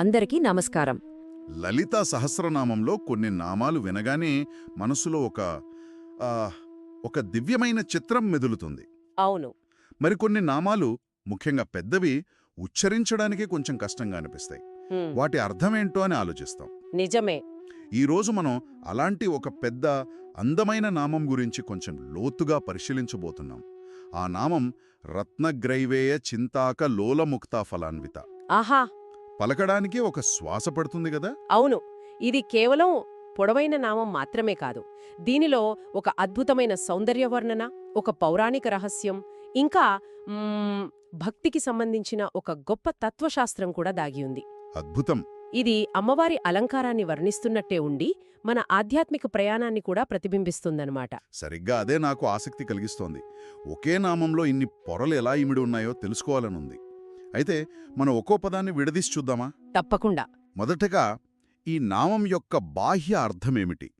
అందరికీ నమస్కారం. లలితా సహస్రనామంలో కొన్ని నామాలు వినగానే మనసులో ఒక ఒక దివ్యమైన చిత్రం మెదులుతుంది. అవును. మరికొన్ని నామాలు ముఖ్యంగా పెద్దవి ఉచ్చరించడానికే కొంచెం కష్టంగా అనిపిస్తాయి. వాటి అర్థమేంటో అని ఆలోచిస్తాం. నిజమే. ఈరోజు మనం అలాంటి ఒక పెద్ద అందమైన నామం గురించి కొంచెం లోతుగా పరిశీలించబోతున్నాం. ఆ నామం రత్నగ్రైవేయ చింతాక లోలముక్తా ఫలాన్విత ఆహా! పలకడానికి ఒక శ్వాస పడుతుంది కదా? అవును. ఇది కేవలం పొడవైన నామం మాత్రమే కాదు. దీనిలో ఒక అద్భుతమైన సౌందర్య వర్ణన ఒక పౌరాణిక రహస్యం ఇంకా భక్తికి సంబంధించిన ఒక గొప్ప తత్వశాస్త్రం కూడా దాగి ఉంది. అద్భుతం. ఇది అమ్మవారి అలంకారాన్ని వర్ణిస్తున్నట్టే ఉండి మన ఆధ్యాత్మిక ప్రయాణాన్ని కూడా ప్రతిబింబిస్తుందన్నమాట. సరిగ్గా అదే నాకు ఆసక్తి కలిగిస్తోంది. ఒకే నామంలో ఇన్ని పొరలు ఎలా ఇమిడి ఉన్నాయో తెలుసుకోవాలనుంది. అయితే మనం ఒక్కో పదాన్ని విడదీసి చూద్దామా? తప్పకుండా. మొదటగా ఈ నామం యొక్క బాహ్య అర్థమేమిటి?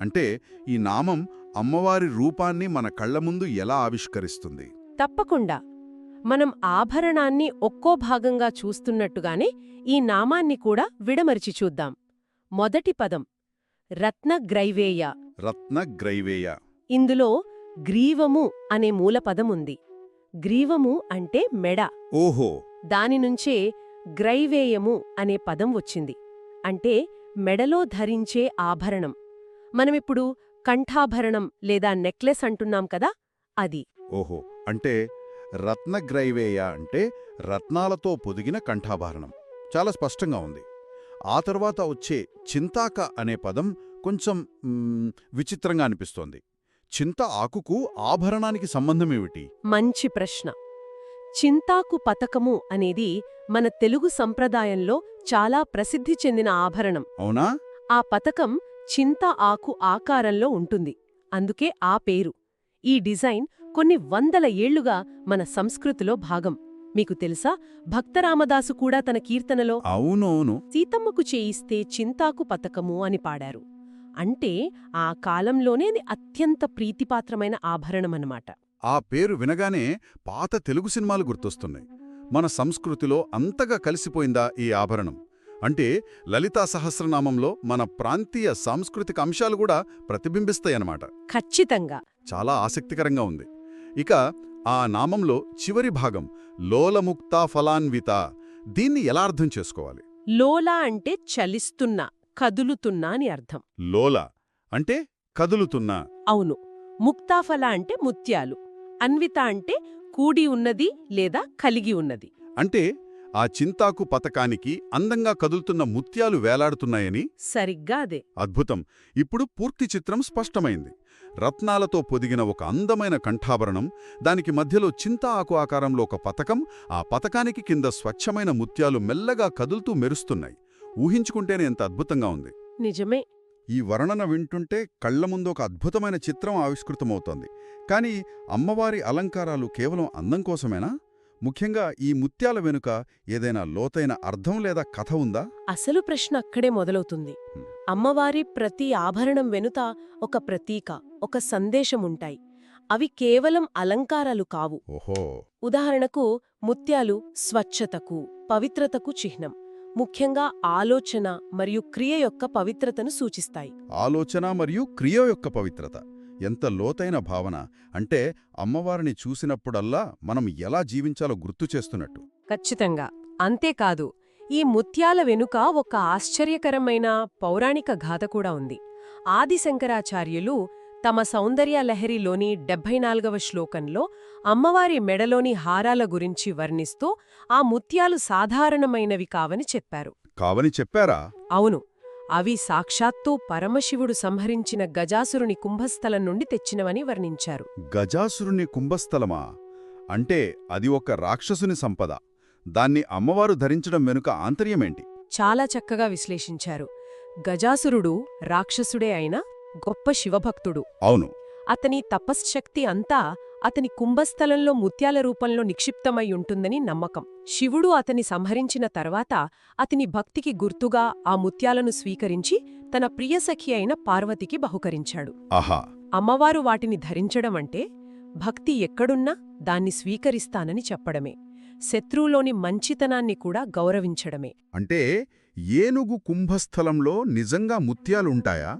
అంటే ఈ నామం అమ్మవారి రూపాన్ని మన కళ్ళ ముందు ఎలా ఆవిష్కరిస్తుంది? తప్పకుండా. మనం ఆభరణాన్ని ఒక్కో భాగంగా చూస్తున్నట్టుగానే ఈ నామాన్ని కూడా విడమరిచి చూద్దాం. మొదటి పదం రత్నగ్రైవేయ. రత్న గ్రైవేయ ఇందులో గ్రీవము అనే మూలపదముంది గ్రీవము అంటే మెడ. ఓహో. దానినుంచే గ్రైవేయము అనే పదం వచ్చింది. అంటే మెడలో ధరించే ఆభరణం. మనమిప్పుడు కంఠాభరణం లేదా నెక్లెస్ అంటున్నాం కదా అది. ఓహో. అంటే రత్నగ్రైవేయ అంటే రత్నాలతో పొదిగిన కంఠాభరణం. చాలా స్పష్టంగా ఉంది. ఆ తర్వాత వచ్చే చింతాక అనే పదం కొంచెం విచిత్రంగా అనిపిస్తోంది. చింత ఆకుకు ఆభరణానికి సంబంధమేమిటి? మంచి ప్రశ్న. చింతాకు పతకము అనేది మన తెలుగు సంప్రదాయంలో చాలా ప్రసిద్ధి చెందిన ఆభరణం. అవునా? ఆ పతకం చింత ఆకు ఆకారంలో ఉంటుంది. అందుకే ఆ పేరు. ఈ డిజైన్ కొన్ని వందల ఏళ్ళుగా మన సంస్కృతిలో భాగం. మీకు తెలుసా? భక్తరామదాసు కూడా తన కీర్తనలో అవునవును. సీతమ్మకు చేయిస్తే చింతాకు పతకము అని పాడారు. అంటే ఆ కాలంలోనే అత్యంత ప్రీతిపాత్రమైన ఆభరణమన్నమాట. ఆ పేరు వినగానే పాత తెలుగు సినిమాలు గుర్తొస్తున్నాయి. మన సంస్కృతిలో అంతగా కలిసిపోయిందా ఈ ఆభరణం? అంటే లలితా సహస్రనామంలో మన ప్రాంతీయ సాంస్కృతిక అంశాలు కూడా ప్రతిబింబిస్తాయన్నమాట. ఖచ్చితంగా. చాలా ఆసక్తికరంగా ఉంది. ఇక ఆ నామంలో చివరి భాగం లోలముక్తా ఫలాన్విత దీన్ని ఎలా అర్థం చేసుకోవాలి? లోలా అంటే చలిస్తున్నా కదులుతున్నా అని అర్థం. లోల అంటే కదులుతున్న. అవును. ముక్తాఫల అంటే ముత్యాలు. అన్విత అంటే కూడి ఉన్నది లేదా కలిగి ఉన్నది. అంటే ఆ చింతాకు పతకానికి అందంగా కదులుతున్న ముత్యాలు వేలాడుతున్నాయని? సరిగ్గా అదే. అద్భుతం. ఇప్పుడు పూర్తి చిత్రం స్పష్టమైంది. రత్నాలతో పొదిగిన ఒక అందమైన కంఠాభరణం దానికి మధ్యలో చింత ఆకు ఆకారంలో ఒక పతకం ఆ పతకానికి కింద స్వచ్ఛమైన ముత్యాలు మెల్లగా కదులుతూ మెరుస్తున్నాయి. ఊహించుకుంటేనే ఎంత అద్భుతంగా ఉంది. నిజమే. ఈ వర్ణన వింటుంటే కళ్ళ ముందు ఒక అద్భుతమైన చిత్రం ఆవిష్కృతమవుతోంది. కానీ అమ్మవారి అలంకారాలు కేవలం అందం కోసమేనా? ముఖ్యంగా ఈ ముత్యాల వెనుక ఏదైనా లోతైన అర్థం లేదా కథ ఉందా? అసలు ప్రశ్న అక్కడే మొదలవుతుంది. అమ్మవారి ప్రతి ఆభరణం వెనుత ఒక ప్రతీక ఒక సందేశముంటాయి. అవి కేవలం అలంకారాలు కావు. ఓహో! ఉదాహరణకు ముత్యాలు స్వచ్ఛతకు పవిత్రతకు చిహ్నం. ముఖ్యంగా ఆలోచన మరియు క్రియ యొక్క పవిత్రతను సూచిస్తాయి. ఆలోచన మరియు క్రియ యొక్క పవిత్రత. ఎంత లోతైన భావన అంటే అమ్మవారిని చూసినప్పుడల్లా మనం ఎలా జీవించాలో గుర్తు చేస్తున్నట్టు. ఖచ్చితంగా. అంతేకాదు ఈ ముత్యాల వెనుక ఒక ఆశ్చర్యకరమైన పౌరాణిక గాథ కూడా ఉంది. ఆది శంకరాచార్యులు తమ సౌందర్య లహరిలోని డెబ్భై నాలుగవ శ్లోకంలో అమ్మవారి మెడలోని హారాల గురించి వర్ణిస్తూ ఆ ముత్యాలు సాధారణమైనవి కావని చెప్పారు. కావని చెప్పారా? అవును. అవి సాక్షాత్తు పరమశివుడు సంహరించిన గజాసురుని కుంభస్థలం నుండి తెచ్చినవని వర్ణించారు. గజాసురుని కుంభస్థలమా? అంటే అది ఒక రాక్షసుని సంపద. దాన్ని అమ్మవారు ధరించడం వెనుక ఆంతర్యమేంటి? చాలా చక్కగా విశ్లేషించారు. గజాసురుడు రాక్షసుడే అయినా గొప్ప శివభక్తుడు. అవును. అతని తపశ్శక్తి అంతా అతని కుంభస్థలంలో ముత్యాల రూపంలో నిక్షిప్తమై ఉంటుందని నమ్మకం. శివుడు అతని సంహరించిన తర్వాత అతని భక్తికి గుర్తుగా ఆ ముత్యాలను స్వీకరించి తన ప్రియసఖి అయిన పార్వతికి బహుకరించాడు. ఆహా. అమ్మవారు వాటిని ధరించడం అంటే భక్తి ఎక్కడున్నా దాన్ని స్వీకరిస్తానని చెప్పడమే. శత్రువులోని మంచితనాన్ని కూడా గౌరవించడమే. అంటే ఏనుగు కుంభస్థలంలో నిజంగా ముత్యాలుంటాయా?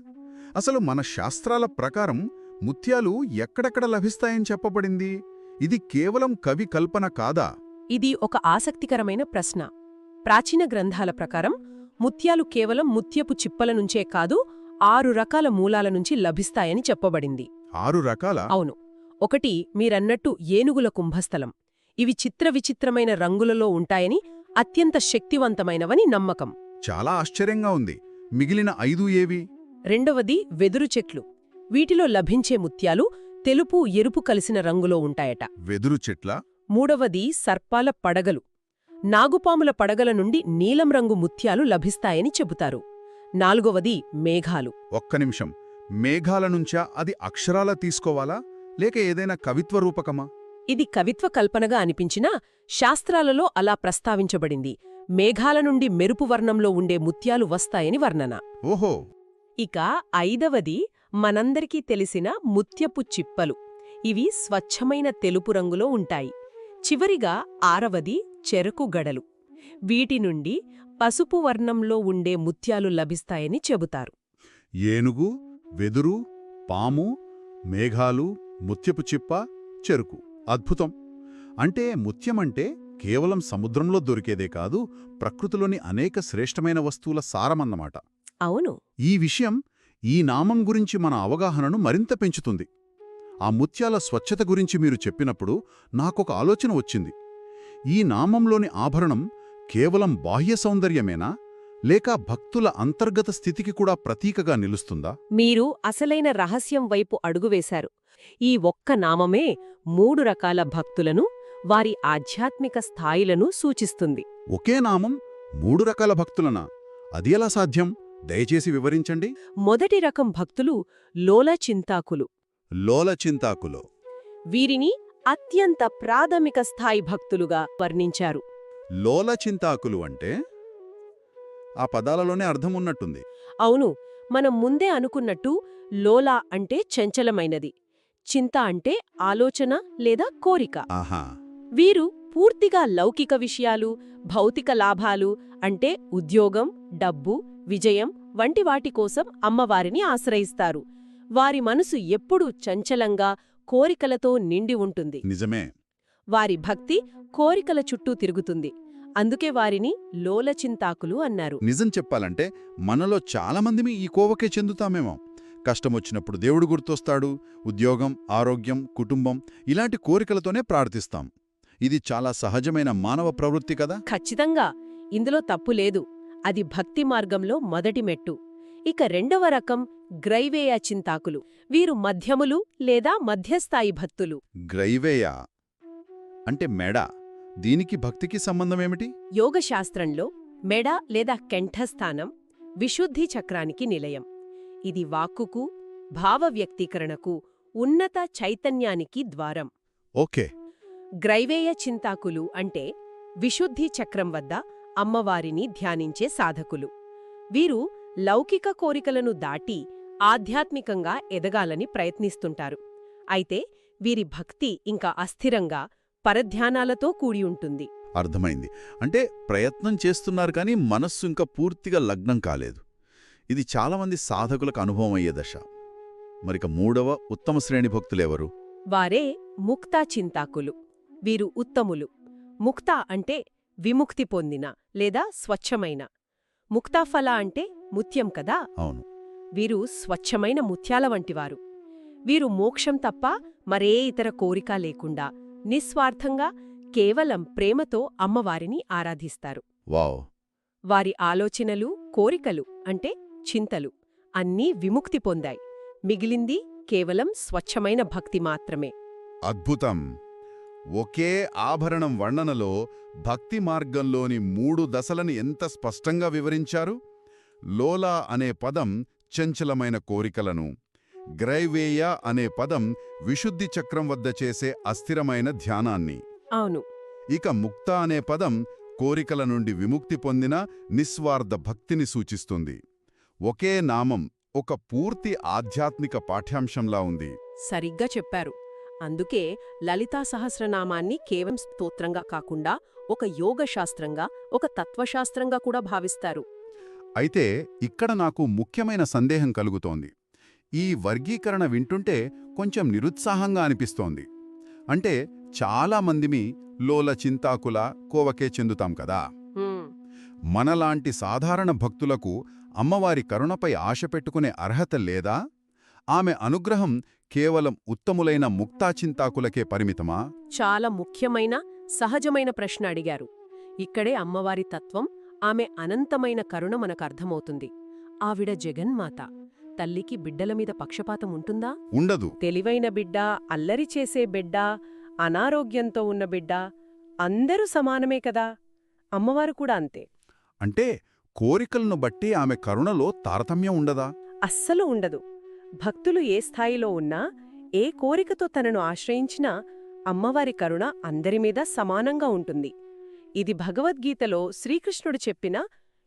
అసలు మన శాస్త్రాల ప్రకారం ముత్యాలు ఎక్కడెక్కడ లభిస్తాయని చెప్పబడింది? ఇది కేవలం కవి కల్పన కాదా? ఇది ఒక ఆసక్తికరమైన ప్రశ్న. ప్రాచీన గ్రంథాల ప్రకారం ముత్యాలు కేవలం ముత్యపు చిప్పల నుంచే కాదు ఆరు రకాల మూలాల నుంచి లభిస్తాయని చెప్పబడింది. ఆరు రకాల? అవును. ఒకటి మీరన్నట్టు ఏనుగుల కుంభస్థలం. ఇవి చిత్ర విచిత్రమైన రంగులలో ఉంటాయని అత్యంత శక్తివంతమైనవని నమ్మకం. చాలా ఆశ్చర్యంగా ఉంది. మిగిలిన ఐదు ఏవి? రెండవది వెదురు చెట్లు. వీటిలో లభించే ముత్యాలు తెలుపు ఎరుపు కలిసిన రంగులో ఉంటాయట. వెదురు చెట్ల? మూడవది సర్పాల పడగలు. నాగుపాముల పడగల నుండి నీలం రంగు ముత్యాలు లభిస్తాయని చెబుతారు. నాలుగవది మేఘాలు. ఒక్క నిమిషం. మేఘాల నుంచా అది అక్షరాల తీసుకోవాలా? లేక ఏదైనా కవిత్వ రూపకమా? ఇది కవిత్వ కల్పనగా అనిపించినా శాస్త్రాలలో అలా ప్రస్తావించబడింది. మేఘాల నుండి మెరుపు వర్ణంలో ఉండే ముత్యాలు వస్తాయని వర్ణన. ఓహో! ఇక ఐదవది మనందరికీ తెలిసిన ముత్యపు చిప్పలు. ఇవి స్వచ్ఛమైన తెలుపు రంగులో ఉంటాయి. చివరిగా ఆరవది చెరకు గడలు. వీటి నుండి పసుపు వర్ణంలో ఉండే ముత్యాలు లభిస్తాయని చెబుతారు. ఏనుగు వెదురు పాము మేఘాలు ముత్యపు చిప్ప చెరుకు. అద్భుతం! అంటే ముత్యమంటే కేవలం సముద్రంలో దొరికేదే కాదు ప్రకృతిలోని అనేక శ్రేష్టమైన వస్తువుల సారమన్నమాట. అవును. ఈ విషయం ఈ నామం గురించి మన అవగాహనను మరింత పెంచుతుంది. ఆ ముత్యాల స్వచ్ఛత గురించి మీరు చెప్పినప్పుడు నాకొక ఆలోచన వచ్చింది. ఈ నామంలోని ఆభరణం కేవలం బాహ్య సౌందర్యమేనా? లేక భక్తుల అంతర్గత స్థితికి కూడా ప్రతీకగా నిలుస్తుందా? మీరు అసలైన రహస్యం వైపు అడుగువేశారు ఈ ఒక్క నామమే మూడు రకాల భక్తులను వారి ఆధ్యాత్మిక స్థాయిలను సూచిస్తుంది. ఒకే నామం మూడు రకాల భక్తులనా? అది ఎలా సాధ్యం? దయచేసి వివరించండి. మొదటి రకం భక్తులు లోలచింతాకులు లోలచింతాకులో వీరిని అత్యంత ప్రాథమిక స్థాయి భక్తులుగా వర్ణించారు. లోలచింతాకులు అంటే ఆ పదాలలోనే అర్థం ఉన్నట్టుంది అవును మనం ముందే అనుకున్నట్టు లోలా అంటే చంచలమైనది. చింత అంటే ఆలోచన లేదా కోరిక. ఆహా. వీరు పూర్తిగా లౌకిక విషయాలు భౌతిక లాభాలు అంటే ఉద్యోగం డబ్బు విజయం వంటి వాటి కోసం అమ్మవారిని ఆశ్రయిస్తారు. వారి మనసు ఎప్పుడూ చంచలంగా కోరికలతో నిండి ఉంటుంది. నిజమే. వారి భక్తి కోరికల చుట్టూ తిరుగుతుంది. అందుకే వారిని లోలచింతాకులు అన్నారు. నిజం చెప్పాలంటే మనలో చాలామందిమి ఈ కోవకే చెందుతామేమో. కష్టమొచ్చినప్పుడు దేవుడు గుర్తొస్తాడు. ఉద్యోగం ఆరోగ్యం కుటుంబం ఇలాంటి కోరికలతోనే ప్రార్థిస్తాం. ఇది చాలా సహజమైన మానవ ప్రవృత్తి కదా? ఖచ్చితంగా. ఇందులో తప్పు లేదు. అది భక్తి మార్గంలో మొదటి మెట్టు. ఇక రెండవ రకం గ్రైవేయ చింతాకులు. వీరు మధ్యములు లేదా మధ్యస్థాయి భక్తులు. గ్రైవేయ అంటే మెడ. దీనికి భక్తికి సంబంధమేమిటి యోగశాస్త్రంలో మెడ లేదా కంఠస్థానం విశుద్ధి చక్రానికి నిలయం. ఇది వాక్కుకు భావ వ్యక్తీకరణకు ఉన్నత చైతన్యానికి ద్వారం. ఓకే. గ్రైవేయ చింతాకులు అంటే విశుద్ధి చక్రం వద్ద అమ్మవారిని ధ్యానించే సాధకులు. వీరు లౌకిక కోరికలను దాటి ఆధ్యాత్మికంగా ఎదగాలని ప్రయత్నిస్తుంటారు. అయితే వీరి భక్తి ఇంకా అస్థిరంగా పరధ్యానాలతో కూడి ఉంటుంది. అర్థమైంది. అంటే ప్రయత్నం చేస్తున్నారు కానీ మనస్సు ఇంకా పూర్తిగా లగ్నం కాలేదు. ఇది చాలామంది సాధకులకు అనుభవం అయ్యే దశ. మరిక మూడవ ఉత్తమ శ్రేణి భక్తులెవరు? వారే ముక్తా చింతాకులు వీరు ఉత్తములు. ముక్తా అంటే విముక్తి పొందిన లేదా స్వచ్ఛమైన. ముక్తాఫల అంటే ముత్యం కదా? అవును. వీరు స్వచ్ఛమైన ముత్యాల వంటివారు. వీరు మోక్షం తప్ప మరే ఇతర కోరిక లేకుండా నిస్వార్థంగా కేవలం ప్రేమతో అమ్మవారిని ఆరాధిస్తారు. వావ్. వారి ఆలోచనలు కోరికలు అంటే చింతలు అన్నీ విముక్తి పొందాయి. మిగిలింది కేవలం స్వచ్ఛమైన భక్తి మాత్రమే. అద్భుతం. ఒకే ఆభరణం వర్ణనలో భక్తి మార్గంలోని మూడు దశలను ఎంత స్పష్టంగా వివరించారు? లోలా అనే పదం చంచలమైన కోరికలను గ్రైవేయ అనే పదం విశుద్ధి చక్రం వద్ద చేసే అస్థిరమైన ధ్యానాన్ని. అవును. ఇక ముక్త అనే పదం కోరికల నుండి విముక్తి పొందిన నిస్వార్థ భక్తిని సూచిస్తుంది. ఒకే నామం ఒక పూర్తి ఆధ్యాత్మిక పాఠ్యాంశంలా ఉంది. సరిగ్గా చెప్పారు. అందుకే లలితా సహస్రనామాన్ని కేవలం స్తోత్రంగా కాకుండా ఒక యోగ శాస్త్రంగా ఒక తత్వశాస్త్రంగా కూడా భావిస్తారు. అయితే ఇక్కడ నాకు ముఖ్యమైన సందేహం కలుగుతోంది. ఈ వర్గీకరణ వింటుంటే కొంచెం నిరుత్సాహంగా అనిపిస్తోంది. అంటే చాలా మందిమి లోల చింతాకుల కోవకే చెందుతాం కదా. మనలాంటి సాధారణ భక్తులకు అమ్మవారి కరుణపై ఆశ పెట్టుకునే అర్హత లేదా? ఆమె అనుగ్రహం కేవలం ఉత్తములైన ముక్తాచింతాకులకే పరిమితమా? చాలా ముఖ్యమైన సహజమైన ప్రశ్న అడిగారు. ఇక్కడే అమ్మవారి తత్వం ఆమె అనంతమైన కరుణ మనకు అర్థమవుతుంది ఆవిడ జగన్మాత. తల్లికి బిడ్డల మీద పక్షపాతం ఉంటుందా? ఉండదు. తెలివైన బిడ్డ అల్లరి చేసే బిడ్డ అనారోగ్యంతో ఉన్న బిడ్డ అందరూ సమానమే కదా? అమ్మవారు కూడా అంతే. అంటే కోరికలను బట్టి ఆమె కరుణలో తారతమ్యం ఉండదా? అస్సలు ఉండదు. భక్తులు ఏ స్థాయిలో ఉన్నా ఏ కోరికతో తనను ఆశ్రయించినా అమ్మవారి కరుణ అందరి మీద సమానంగా ఉంటుంది. ఇది భగవద్గీతలో శ్రీకృష్ణుడు చెప్పిన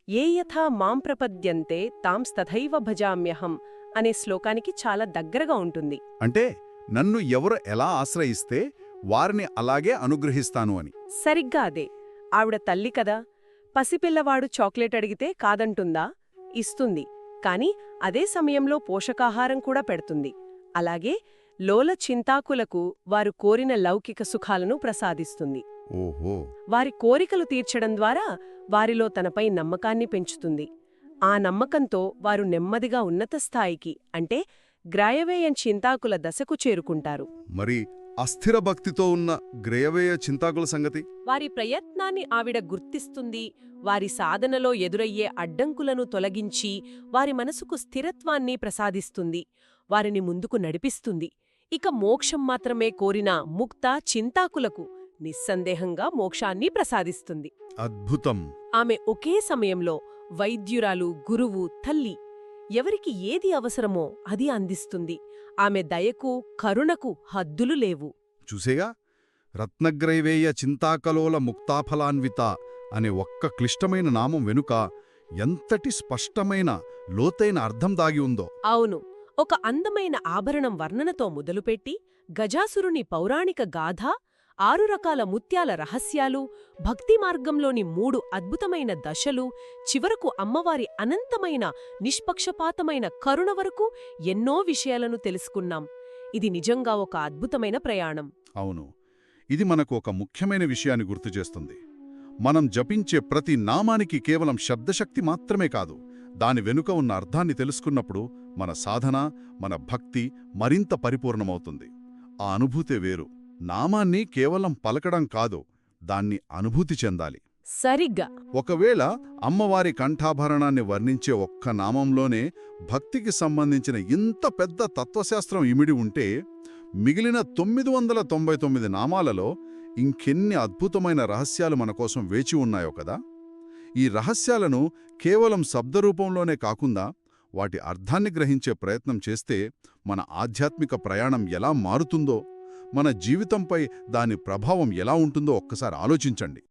ఏ యథా మాం ప్రపద్యంతే తాం స్తథైవ భజామ్యహం అనే శ్లోకానికి చాలా దగ్గరగా ఉంటుంది. అంటే నన్ను ఎవరు ఎలా ఆశ్రయిస్తే వారిని అలాగే అనుగ్రహిస్తాను అని. సరిగ్గా అదే. ఆవిడ తల్లి కదా. పసిపిల్లవాడు చాక్లెట్ అడిగితే కాదంటుందా? ఇస్తుంది. కాని అదే సమయంలో పోషకాహారం కూడా పెడుతుంది. అలాగే లోల చింతాకులకు వారు కోరిన లౌకిక సుఖాలను ప్రసాదిస్తుంది. వారి కోరికలు తీర్చడం ద్వారా వారిలో తనపై నమ్మకాన్ని పెంచుతుంది. ఆ నమ్మకంతో వారు నెమ్మదిగా ఉన్నత స్థాయికి అంటే గ్రాయవేయం చింతాకుల దశకు చేరుకుంటారు. మరి అస్థిర భక్తితో ఉన్న గ్రేయవేయ చింతాకుల సంగతి? వారి ప్రయత్నాన్ని ఆవిడ గుర్తిస్తుంది. వారి సాధనలో ఎదురయ్యే అడ్డంకులను తొలగించి వారి మనసుకు స్థిరత్వాన్ని ప్రసాదిస్తుంది. వారిని ముందుకు నడిపిస్తుంది. ఇక మోక్షం మాత్రమే కోరిన ముక్త చింతాకులకు నిస్సందేహంగా మోక్షాన్ని ప్రసాదిస్తుంది. అద్భుతం. ఆమె ఒకే సమయంలో వైద్యురాలు గురువు తల్లి ఎవరికి ఏది అవసరమో అది అందిస్తుంది. ఆమె దయకు కరుణకు హద్దులు లేవు. చూసేగా రత్నగ్రైవేయ చింతాకలోల ముక్తాఫలాన్విత అనే ఒక్క క్లిష్టమైన నామం వెనుక ఎంతటి స్పష్టమైన లోతైన అర్థం దాగి ఉందో. అవును ఒక అందమైన ఆభరణం వర్ణనతో మొదలుపెట్టి గజాసురుని పౌరాణిక గాథ ఆరు రకాల ముత్యాల రహస్యాలు భక్తి మార్గంలోని మూడు అద్భుతమైన దశలు చివరకు అమ్మవారి అనంతమైన నిష్పక్షపాతమైన కరుణ వరకు ఎన్నో విషయాలను తెలుసుకున్నాం. ఇది నిజంగా ఒక అద్భుతమైన ప్రయాణం. అవును. ఇది మనకు ఒక ముఖ్యమైన విషయాన్ని గుర్తుచేస్తుంది మనం జపించే ప్రతి నామానికి కేవలం శబ్దశక్తి మాత్రమే కాదు దాని వెనుక ఉన్న అర్థాన్ని తెలుసుకున్నప్పుడు మన సాధన మన భక్తి మరింత పరిపూర్ణమవుతుంది. ఆ అనుభూతే వేరు. నామాన్ని కేవలం పలకడం కాదు దాన్ని అనుభూతి చెందాలి. సరిగ్గా. ఒకవేళ అమ్మవారి కంఠాభరణాన్ని వర్ణించే ఒక్క నామంలోనే భక్తికి సంబంధించిన ఇంత పెద్ద తత్వశాస్త్రం ఇమిడి ఉంటే మిగిలిన తొమ్మిది వందల తొంభై తొమ్మిది నామాలలో ఇంకెన్ని అద్భుతమైన రహస్యాలు మన కోసం వేచి ఉన్నాయో కదా! ఈ రహస్యాలను కేవలం శబ్దరూపంలోనే కాకుండా వాటి అర్థాన్ని గ్రహించే ప్రయత్నం చేస్తే మన ఆధ్యాత్మిక ప్రయాణం ఎలా మారుతుందో మన జీవితంపై దాని ప్రభావం ఎలా ఉంటుందో ఒక్కసారి ఆలోచించండి.